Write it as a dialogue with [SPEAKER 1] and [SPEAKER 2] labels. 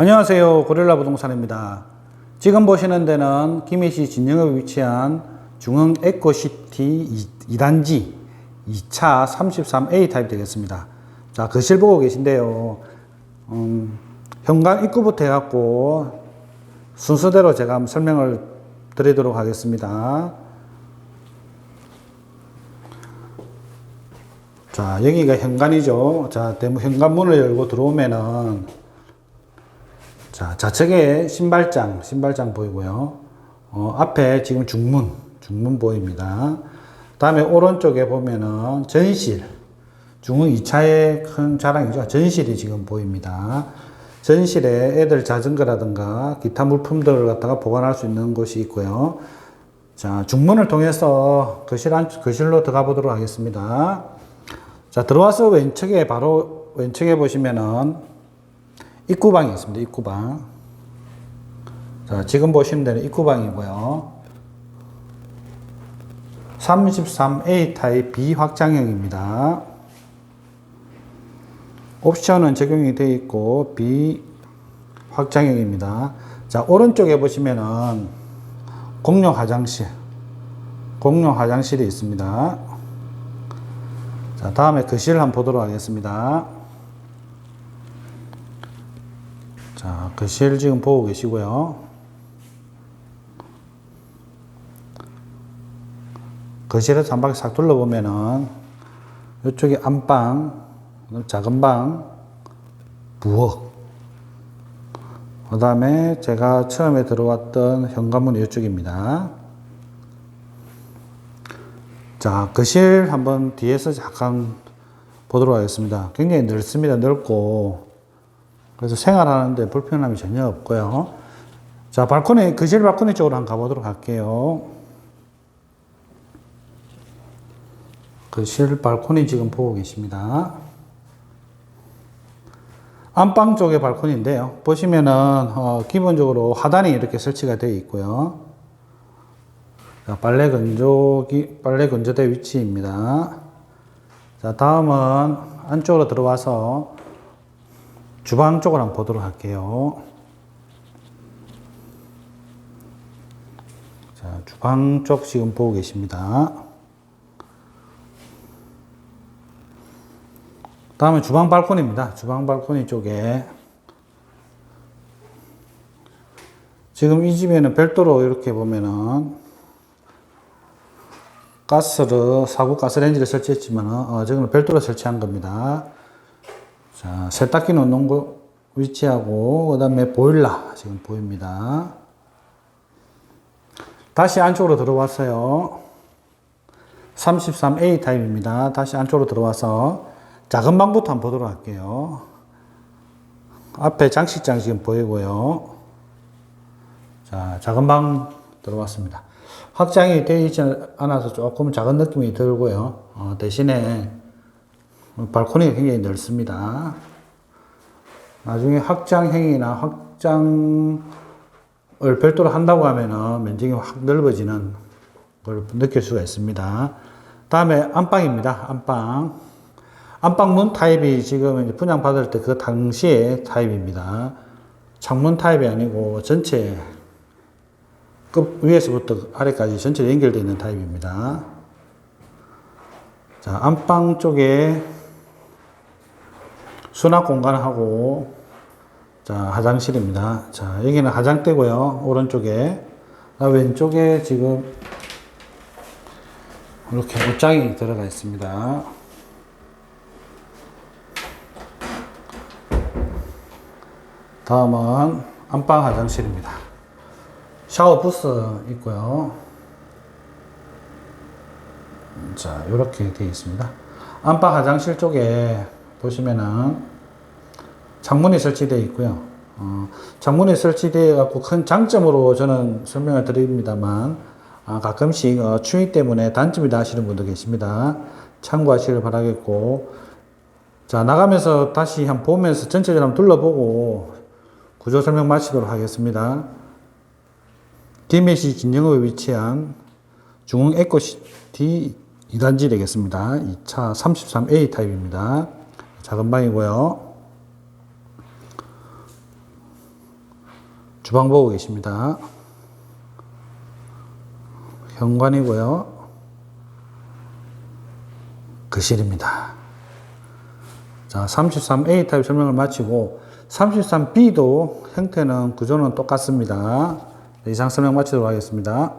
[SPEAKER 1] 안녕하세요. 고릴라 부동산입니다. 지금 보시는 데는 김해시 진영에 위치한 중흥 에코시티 2단지 2차 33A 타입 되겠습니다. 자, 거실 보고 계신데요. 음, 현관 입구부터 해갖고 순서대로 제가 한번 설명을 드리도록 하겠습니다. 자, 여기가 현관이죠. 자, 대문 현관문을 열고 들어오면은 자, 좌측에 신발장, 신발장 보이고요. 어, 앞에 지금 중문, 중문 보입니다. 다음에 오른쪽에 보면은 전실, 중흥 2차의 큰 자랑이죠. 전실이 지금 보입니다. 전실에 애들 자전거라든가 기타 물품들을 갖다가 보관할 수 있는 곳이 있고요. 자, 중문을 통해서 거실 안, 거실로 들어가 보도록 하겠습니다. 자, 들어와서 왼쪽에 바로 왼쪽에 보시면은 입구방이 있습니다. 입구방. 자, 지금 보시는 데는 입구방이고요. 33A 타입 비확장형입니다. 옵션은 적용이 되어 있고 비확장형입니다. 자, 오른쪽에 보시면은 공용 화장실, 공용 화장실이 있습니다. 자, 다음에 거실을 한번 보도록 하겠습니다. 자, 거실 지금 보고 계시고요. 거실에서 한 바퀴 싹 둘러보면은 이쪽에 안방, 작은 방, 부엌. 그 다음에 제가 처음에 들어왔던 현관문이 이쪽입니다. 자, 거실 한번 뒤에서 잠깐 보도록 하겠습니다. 굉장히 넓습니다. 넓고. 그래서 생활하는데 불편함이 전혀 없고요. 자, 발코니, 거실 발코니 쪽으로 한번 가보도록 할게요. 거실 발코니 지금 보고 계십니다. 안방 쪽의 발코니인데요. 보시면은, 어, 기본적으로 하단이 이렇게 설치가 되어 있고요. 자, 빨래 건조기, 빨래 건조대 위치입니다. 자, 다음은 안쪽으로 들어와서 주방 쪽을 한번 보도록 할게요. 자, 주방 쪽 지금 보고 계십니다. 다음에 주방 발코니입니다. 주방 발코니 쪽에 지금 이 집에는 별도로 이렇게 보면은 가스를 사구 가스레인지를 설치했지만 어, 저거는 별도로 설치한 겁니다. 자, 세탁기 놓는 곳 위치하고 그 다음에 보일러 지금 보입니다. 다시 안쪽으로 들어왔어요. 33A 타입입니다. 다시 안쪽으로 들어와서 작은 방부터 한번 보도록 할게요. 앞에 장식장 지금 보이고요. 자, 작은 방 들어왔습니다. 확장이 되어 있지 않아서 조금 작은 느낌이 들고요. 어, 대신에 발코니가 굉장히 넓습니다. 나중에 확장형이나 확장을 별도로 한다고 하면은 면적이 확 넓어지는 걸 느낄 수가 있습니다. 다음에 안방입니다. 안방. 안방문 타입이 지금 분양받을 때 그 당시의 타입입니다. 창문 타입이 아니고 전체 끝 위에서부터 아래까지 전체 연결되어 있는 타입입니다. 자, 안방 쪽에 수납 공간하고 자, 화장실입니다. 자, 여기는 화장대고요. 오른쪽에. 왼쪽에 지금 이렇게 옷장이 들어가 있습니다. 다음은 안방 화장실입니다. 샤워 부스 있고요. 자, 이렇게 되어 있습니다. 안방 화장실 쪽에 보시면은 창문이 설치되어 있고요. 어, 창문이 설치되어 갖고 큰 장점으로 저는 설명을 드립니다만 아, 가끔씩 어, 추위 때문에 단점이다 하시는 분도 계십니다. 참고하시길 바라겠고 자 나가면서 다시 한번 보면서 전체적으로 한번 둘러보고 구조 설명 마치도록 하겠습니다. 김해시 진영읍에 위치한 중흥 에코시티 2단지 되겠습니다. 2차 33A 타입입니다. 작은 방이고요. 주방 보고 계십니다. 현관이고요. 거실입니다. 자, 33A 타입 설명을 마치고 33B도 형태는 구조는 똑같습니다. 이상 설명 마치도록 하겠습니다.